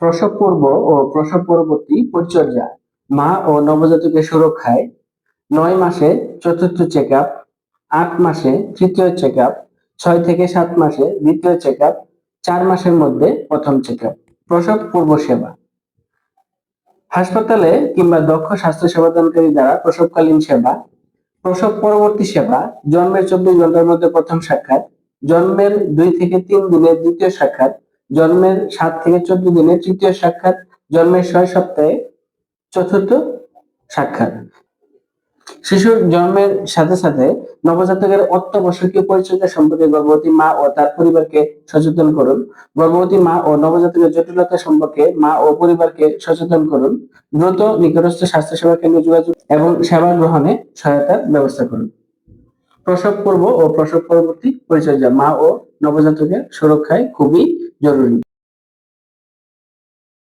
প্রসব পূর্ব ও প্রসব পরবর্তী পরিচর্যা। মা ও নবজাতকের সুরক্ষায় নয় মাসে চতুর্থ চেক আপ আট মাসে তৃতীয় চেক আপ ছয় থেকে সাত মাসে দ্বিতীয় চেক আপ চার মাসের মধ্যে প্রথম চেক আপ প্রসব পূর্ব সেবা। হাসপাতালে কিংবা দক্ষ স্বাস্থ্য সেবাদানকারী দ্বারা প্রসবকালীন সেবা। প্রসব পরবর্তী সেবা, জন্মের চব্বিশ ঘণ্টার মধ্যে প্রথম সাক্ষাৎ, জন্মের দুই থেকে তিন দিনের দ্বিতীয় সাক্ষাৎ জন্মের সাত থেকে চোদ্দ দিনের তৃতীয় সাক্ষাৎ, জন্মের ছয় সপ্তাহে চতুর্থ সাক্ষাৎ। শিশুর জন্মের সাথে সাথে নবজাতকের অত্যাবশ্যকীয় পরিচর্যা সম্পর্কে গর্ভবতী মা ও তার পরিবারকে সচেতন করুন। গর্ভবতী মা ও নবজাতকের জটিলতা সম্পর্কে মা ও পরিবারকে সচেতন করুন। দ্রুত নিকটস্থ স্বাস্থ্যসেবা কেন্দ্রে যোগাযোগ এবং সেবা গ্রহণে সহায়তার ব্যবস্থা করুন। প্রসব পূর্ব ও প্রসব পরবর্তী পরিচর্যা মা ও নবজাতকের সুরক্ষায় খুবই জরুরি।